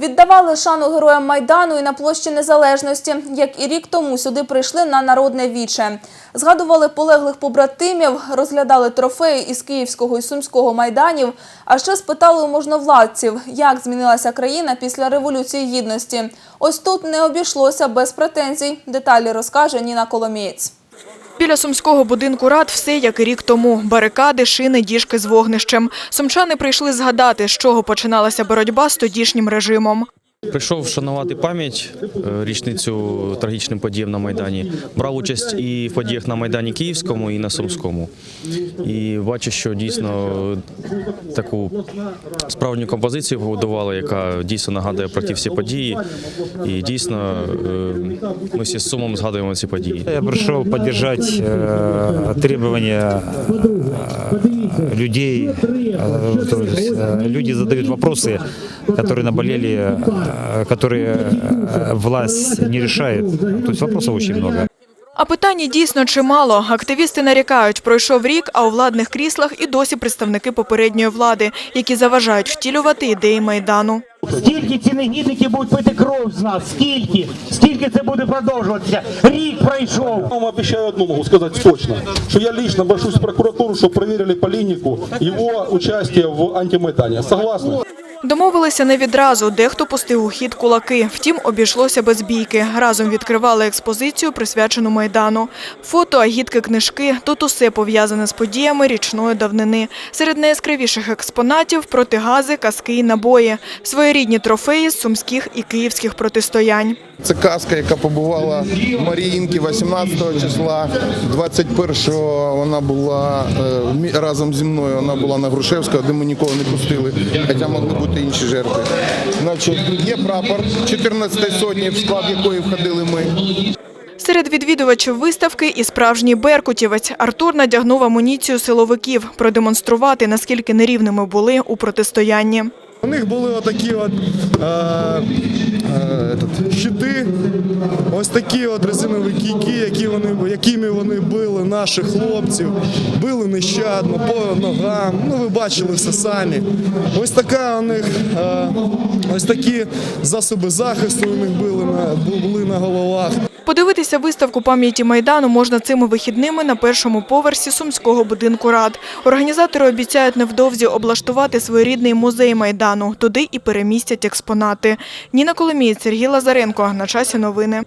Віддавали шану героям Майдану і на площі Незалежності, як і рік тому сюди прийшли на народне віче. Згадували полеглих побратимів, розглядали трофеї із Київського і Сумського майданів, а ще спитали у можновладців, як змінилася країна після Революції Гідності. Ось тут не обійшлося без претензій. Деталі розкаже Ніна Коломієць. Біля сумського будинку рад все як і рік тому. Барикади, шини, діжки з вогнищем. Сумчани прийшли згадати, з чого починалася боротьба з тодішнім режимом. Прийшов вшанувати пам'ять е, річницю трагічним подіям на Майдані. Брав участь і в подіях на Майдані Київському, і на Сумському. І бачу, що дійсно таку справжню композицію побудували, яка дійсно нагадує про ті всі події. І дійсно е, ми всі з сумом згадуємо ці події. Я пришел поддержать э, требования э, людей. Э, то есть, э, люди задают вопросы, которые наболели, э, которые э, власть не решает. То есть вопросов очень много. А питань дійсно чимало. Активісти нарікають, пройшов рік, а у владних кріслах і досі представники попередньої влади, які заважають втілювати ідеї Майдану. Скільки ці негідники будуть пити кров з нас? Скільки? Скільки це буде продовжуватися? Рік пройшов. Я вам обіцяю одну можу сказати точно, що я лично бачусь в прокуратуру, щоб перевірили полініку його участь в антиметані. Согласны? Домовилися не відразу, дехто пустив у хід кулаки. Втім, обійшлося без бійки. Разом відкривали експозицію, присвячену Майдану. Фото, агітки, книжки – тут усе пов'язане з подіями річної давнини. Серед найяскравіших експонатів – протигази, каски і набої. Своєрідні трофеї з сумських і київських протистоянь. Це казка, яка побувала в Маріїнки 18 числа. 21-го вона була е, разом зі мною. Вона була на Грушевського, де ми нікого не пустили, хоча могли бути інші жертви. Значить, є прапор 14 сотні, в склад якої входили ми. Серед відвідувачів виставки і справжній беркутівець. Артур надягнув амуніцію силовиків, продемонструвати, наскільки нерівними були у протистоянні. У них були отакі от е, е, этот, щити, ось такі от резинові кійки, які вони, якими вони били наших хлопців, били нещадно, по ногам. Ну ви бачили все самі. Ось така у них, е, ось такі засоби захисту у них були на, були на головах. Подивитися виставку пам'яті Майдану можна цими вихідними на першому поверсі Сумського будинку рад. Організатори обіцяють невдовзі облаштувати своєрідний музей Майдану. Туди і перемістять експонати. Ніна Коломієць, Сергій Лазаренко. На часі новини.